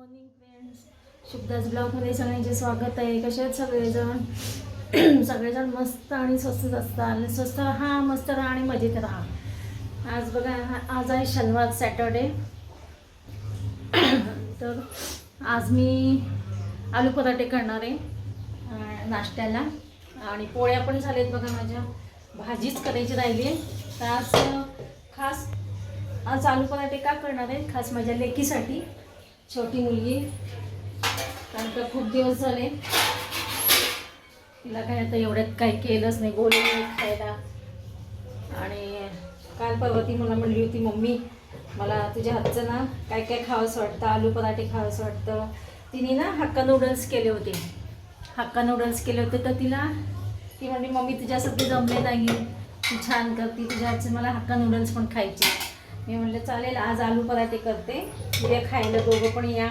Morning friends शुभदास ब्लॉगमध्ये सगळ्यांचे स्वागत आहे. कसे आहेत सगळेजण? सगळेजण मस्त आणि स्वस्तच असतात आणि स्वस्त राहा मस्त राहा आणि मजेत राहा. आज बघा आज आहे शनिवार सॅटर्डे. तर आज मी आलू पराठे करणार आहे नाश्त्याला. आणि पोळ्या पण झाल्यात बघा माझ्या. भाजीच करायची राहिली आहे. तर आज खास आज आलू पराठे का करणार आहे? खास माझ्या लेकीसाठी. छोटी मुलगी. कारण का खूप दिवस झाले. तिला काय आता एवढ्यात काही केलंच नाही गोळी खायला. आणि काल पर्वती मला म्हणली होती मम्मी मला तुझ्या हातचं ना काय काय खावंसं वाटतं आलू पराठे खावंसं वाटतं. तिने ना हक्का नूडल्स केले होते. हक्का नूडल्स केले होते तर तिला ती म्हणली मम्मी तुझ्यासाठी जमले नाही. तू छान करते तुझ्या हातचे मला हक्का नूडल्स पण खायचे. मी म्हणलं चालेल आज आलू पराठे करते. उद्या खायला दोघं पण या.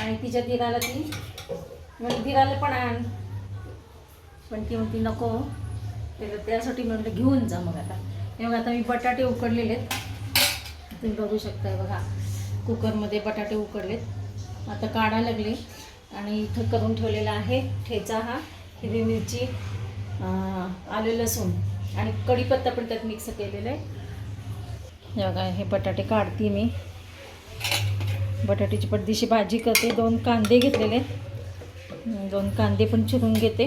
आणि तिच्या दिराला ती म्हणजे दिराला पण आण. पण ती म्हणती नको. त्यासाठी त्यासाठी म्हणलं घेऊन जा मग आता. हे मग आता मी बटाटे उकडलेले आहेत. तुम्ही बघू शकताय बघा कुकरमध्ये बटाटे उकडलेत. आता काढा लागले. आणि इथं करून ठेवलेला आहे ठेचा हा हिरवी मिरची आलं लसूण आणि कढीपत्ता पण त्यात मिक्स केलेलं आहे. या काय हे बटाटे काढते मी. बटाट्याची पडदीशी भाजी करते. दोन कांदे घेतलेले दोन कांदे पण चिरून घेते.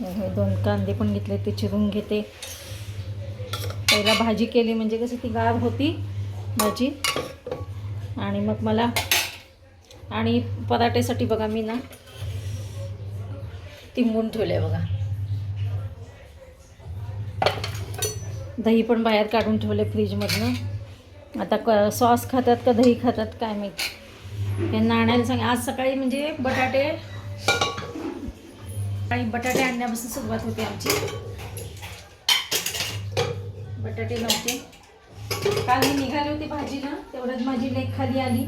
हे दोन कांदे पण घेतले ते चिरून घेते. पहिला भाजी केली म्हणजे कसं ती गार होती भाजी. आणि मग मला आणि पराठेसाठी बघा मी ना तिंबून ठेवले बघा. दही पण बाहेर काढून ठेवले फ्रीजमधनं. आता क सॉस खातात का दही खातात काय माहीत. त्यांना आणायला सांग आज सकाळी म्हणजे बटाटे काही बटाटे आणण्यापासून सुरुवात होती आमची. बटाटे नव्हते. काल मी निघाली होती भाजीला तेवढ्यात माझी लेख खाली आली.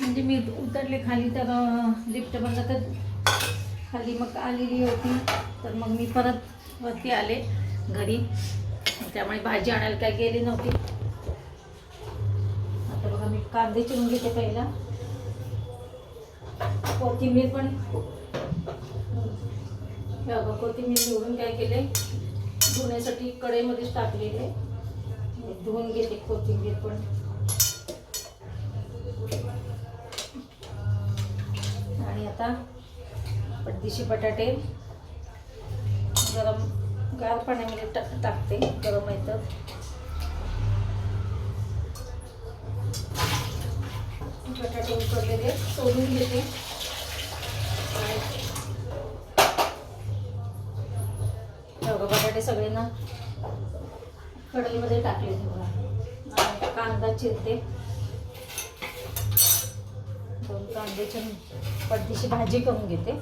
म्हणजे मी उतरले खाली तर लिफ्ट बंद तर खाली मग आलेली होती. तर मग मी परत वरती आले घरी. त्यामुळे भाजी आणायला काय गेली नव्हती. आता बघा मी कांदे चिरून घेते पहिला. कोथिंबीर पण. बघा कोथिंबीर निवडून काय केले? धुण्यासाठी कढईमध्येच टाकलेले. धुवून घेते कोथिंबीर पण. आणि आता पटदिशी बटाटे. गरम गार पाण्यामध्ये टा टाकते गरम येतं बटाटे उकडलेले सोडून घेते. बघा बटाटे सगळे ना कढईमध्ये टाकले बघा. कांदा चिरते. दोन कांद्याची पडदीची भाजी करून घेते.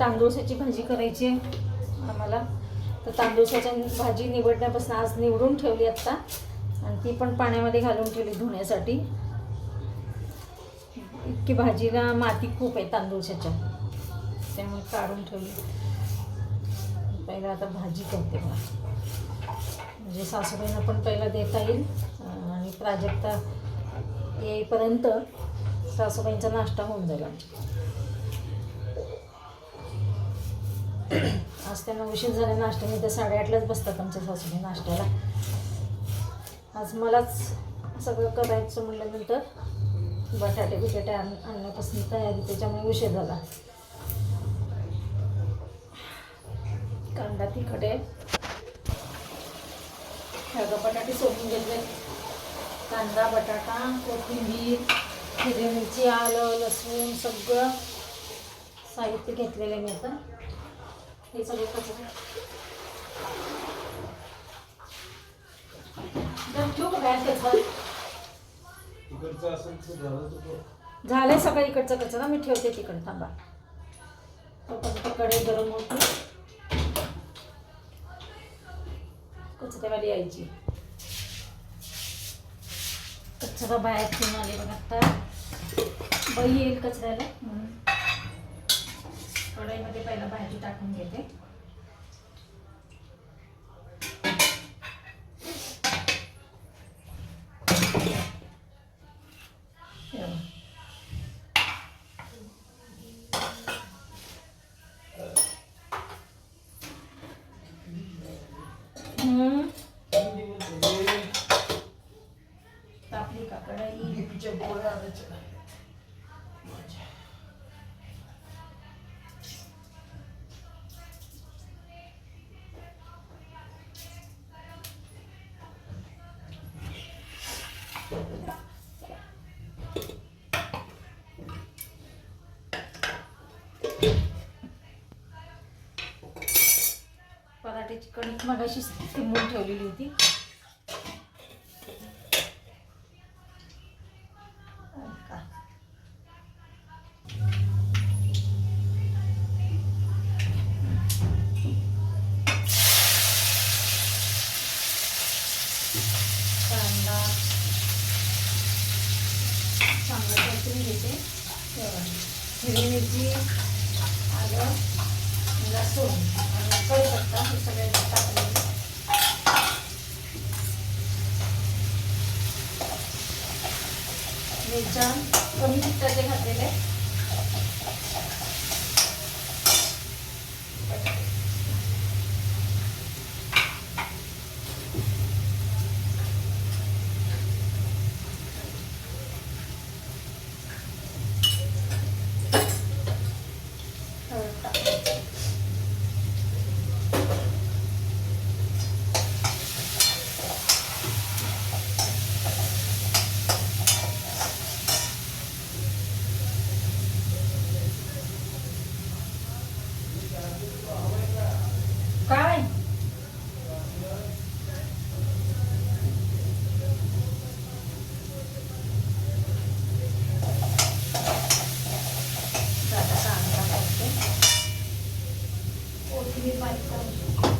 तांदूळशाची भाजी करायची आहे आम्हाला. तर तांदूळशाच्या भाजी निवडण्यापासून आज निवडून ठेवली आत्ता आणि ती पण पाण्यामध्ये घालून ठेवली धुण्यासाठी. इतकी भाजीला माती खूप आहे तांदूळशाच्या त्यामुळे काढून ठेवली. पहिला आता भाजी करते मला म्हणजे सासूबाईंना पण पहिला देता येईल. आणि प्राजक्ता येईपर्यंत सासूबाईंचा नाश्ता होऊन जाईल आमच्या आज त्यांना उशीर झाला नाश्त्याने तर साडेआठलाच बसतात आमच्या सासूने नाश्त्याला. आज मलाच सगळं करायचं म्हटल्यानंतर बटाटे बिटाटे आण आणण्यापासून तयारी त्याच्यामुळे उशीर झाला. कांदा तिखट आहे. ह्या बटाटे सोडून घेतले कांदा बटाटा कोथिंबीर हिरवी मिरची आलं लसूण सगळं साहित्य घेतलेलं आहे मी आता. हे सगळं कसं ठेवू का बाहेर त्याचं? झालंय सगळं इकडचं कचरा मी ठेवते तिकडे थांबा. कढई गरम होती कचऱ्यावाली यायची कचरा बाहेर ठेवून आले बघा आता. बाई येईल कचऱ्याला. म्हणून कढईमध्ये पहिला भाजी टाकून घेते. तापली का कढई? बीपीच्या मगाशीच ती मूल ठेवलेली होती का कांदा चांगलं परतून घेते तेव्हा हिरवी मिरची आलं लसूण आणि कढीपत्ता हे सगळे टाकलेले मिरच्या कमी तिखटाचे घातलेले हळद टाकायची. काय आता कांदा टाकते कोथिंबीर बारीक करून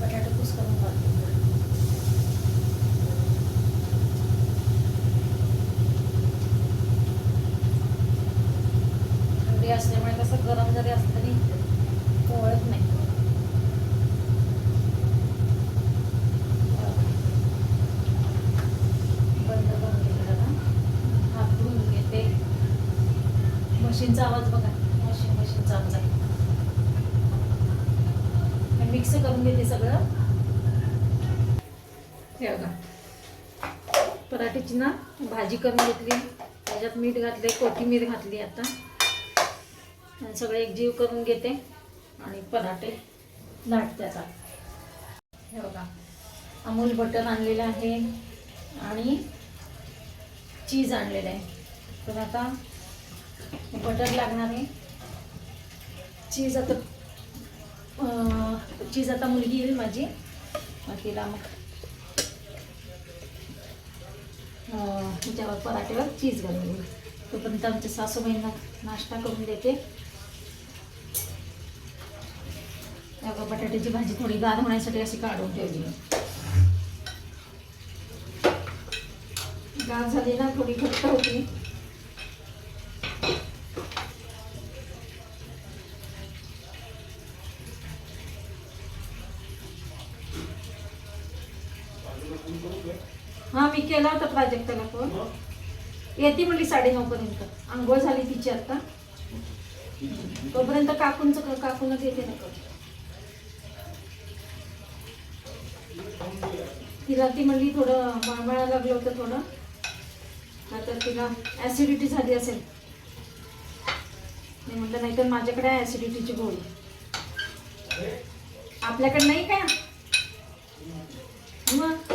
बटाटे कुस करून घालते थंडी असल्यामुळे कसं गरम जरी असलं तरी पोळत नाही बंद करून घेते जरा. हात धुवून घेते मशीनचा आवाज बघा मशीन मशीनचा आवाज आहे मिक्स करून घेते सगळं हे बघा पराठ्याची ना भाजी करून घेतली. त्याच्यात मीठ घातले कोथिंबीर घातली आता. आणि सगळं एकजीव करून घेते. आणि पराठे लाटते आता. हे बघा अमूल बटर आणलेलं आहे आणि चीज आणलेलं आहे. तर आता बटर लागणार आहे. चीज आता चीज आता मुलगी येईल माझी. मग तिला मग अं, ह्याच्यावर पराठ्यावर चीज घालून देईल तोपर्यंत आमच्या सासूबाईंना नाश्ता करून देते. या बटाट्याची भाजी थोडी गार होण्यासाठी अशी काढून ठेवली गार झाली ना थोडी घट्ट होती. हा मी केला होता प्राजक्ताला फोन येते म्हणली साडेनऊ पर्यंत आंघोळ झाली तिची आता. तोपर्यंत काकूंच काकूनच येते ना. तिला ती म्हणली थोडं मळमळा लागलं होतं थोडं. नाहीतर तिला ऍसिडिटी झाली असेल. मी म्हटलं नाही तर माझ्याकडे आहे ऍसिडिटीची गोळी. आपल्याकडे नाही का मग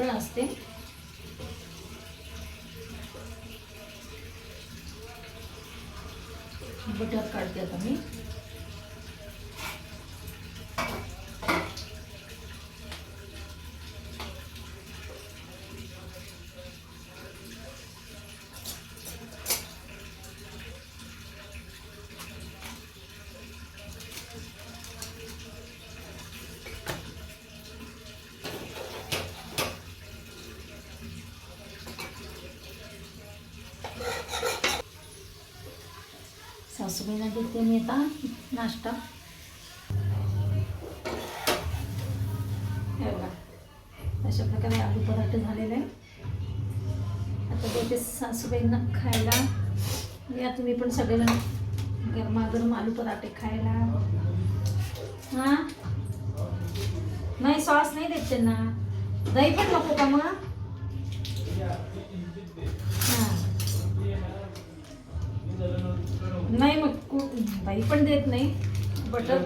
पातळ असते बटर काढते आता मी सासूबाईला देते मी आता नाश्ता. हे अशा प्रकारे आलू पराठे झालेले आता देते सासूबाईंना खायला या. तुम्ही पण सगळेजण गरमागरम आलू पराठे खायला. हां? नाही सॉस नाही देत त्यांना. दही पण नको का मग? नाही मग दही पण देत नाही. बटर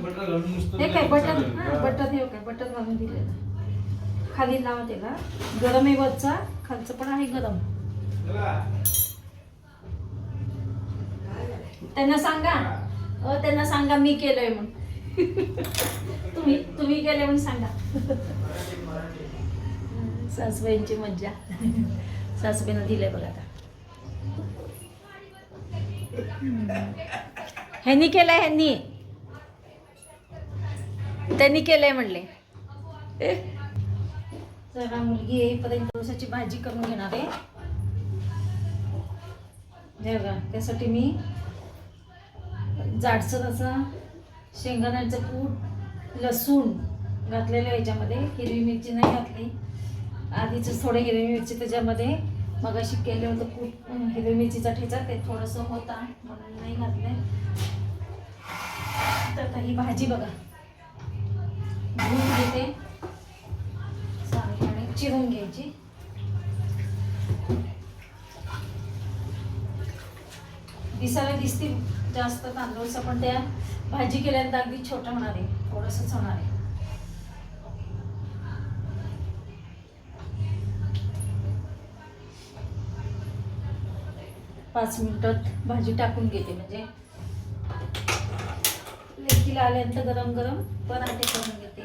हे काय बटर. हां बटर हे काय बटर घालून दिलेलं. खाली लावा त्याला. गरम आहे वरचा खालचं पण आहे गरम. त्यांना सांगा. अ त्यांना सांगा मी केलंय म्हणून. तुम्ही तुम्ही केलंय म्हणून सांगा. सासूबाईंची मज्जा. सासूबाईनं दिलंय बघा आता. ह्यांनी केलंय ह्यांनी. त्यांनी केलंय म्हणले. जरा मुलगी येईपर्यंत दोसाची भाजी करून घेणार आहे. बघा त्यासाठी मी जाडसर असा शेंगदाण्याचं कूट लसूण घातलेलं आहे याच्यामध्ये. हिरवी मिरची नाही घातली. आधीच थोडे हिरवी मिरची त्याच्यामध्ये मग अशी केले होतं खूप हिरवी मिरचीचा ठेचा ते थोडंसं होता म्हणून नाही घातलं तर काही ही भाजी बघा. धुवून घेते. चांगल्याने चिरून घ्यायची. दिसायला दिसतील जास्त तांदूळचं पण त्या भाजी केल्यानंतर अगदी छोटं होणार आहे. थोडंसंच होणार आहे. पाच मिनिटात भाजी टाकून घेते. म्हणजे लेकीला आल्यानंतर गरम गरम पराठे करून घेते.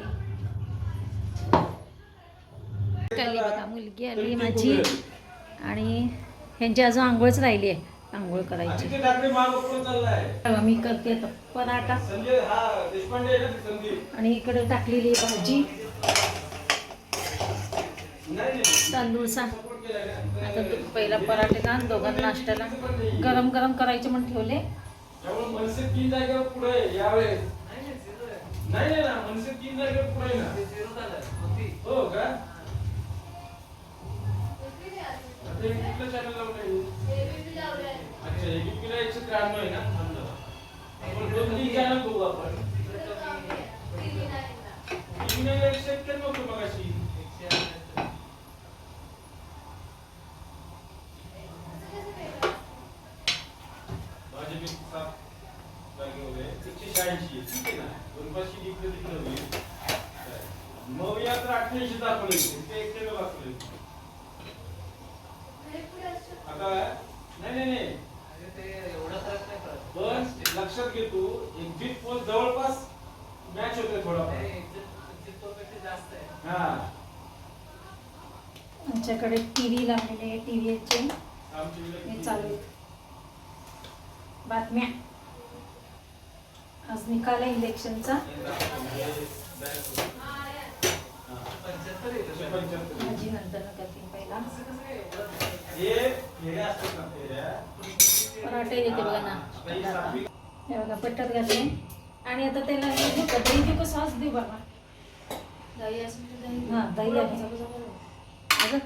बघा मुलगी आली माझी. आणि ह्यांची अजून आंघोळच राहिली आहे. आंघोळ करायची. मी करते आता पराठा. हा आणि इकडे टाकलेली भाजी. तांदूळचा. सपोर्ट आता तो पहिला पराठे ना दोघांना नाश्त्याला. गरम गरम करायचे म्हणून ठेवले. त्यामुळे मनसे तीन जागेवर पुढे आहे यावेळेस नाही नाही ना मनसे तीन जागेवर पुढे आहे ना हो का आता हे कुठलं channel लावलंय? अच्छा एबीपीला एकशे त्र्याण्णव आहे ना आपण दोन तीन चॅनल बघू आपण टीव्हीला एकशे एक्क्याण्णव होतं मगाशी भाजप एक सात जागेवर आहे. आहे. ठीक आहे ना दोन पाचशे इकडे तिकडे होईल मग या तर अठ्ठ्याऐंशी दाखवले ते दाखवले आता नाही नाही नाही पण लक्षात घे तू एक्झिट पोल जवळपास मॅच होते हा आमच्याकडे टी व्ही लावलेले आहे टी व्हीचे आमची हे चालू आहेत बातम्या आज निकाल आहे इलेक्शनचा. भाजी नंतर पहिला. हे पराठे देते बघा ना. ही बघा पट्ट्यात घातले. आणि आता त्याला हे देऊ का? दही देऊ का? सॉस देऊ बाबा. हां दही आहे. अगं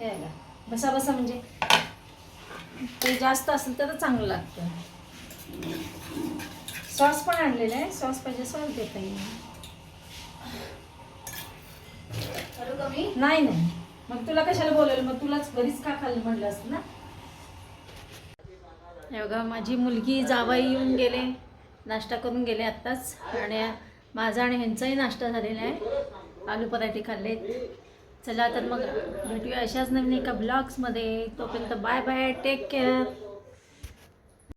हे बघा. बसा बसा म्हणजे. ते जास्त असेल तर चांगलं लागतं. सॉस पण आणलेला आहे. सॉस पाहिजे सॉस देता येईल नाही नाही. मग तुला कशाला बोलवलं? मग तुलाच घरीच का खाल्लं म्हटलं असतं ना? बघा माझी मुलगी जावाई येऊन गेले. नाश्ता करून गेले आत्ताच. आणि माझा आणि ह्यांचाही नाश्ता झालेला आहे. आलू पराठे खाल्लेत. चला तर मग भेटूया अशाच नवीन एका ब्लॉग्समध्ये तोपर्यंत बाय बाय टेक केअर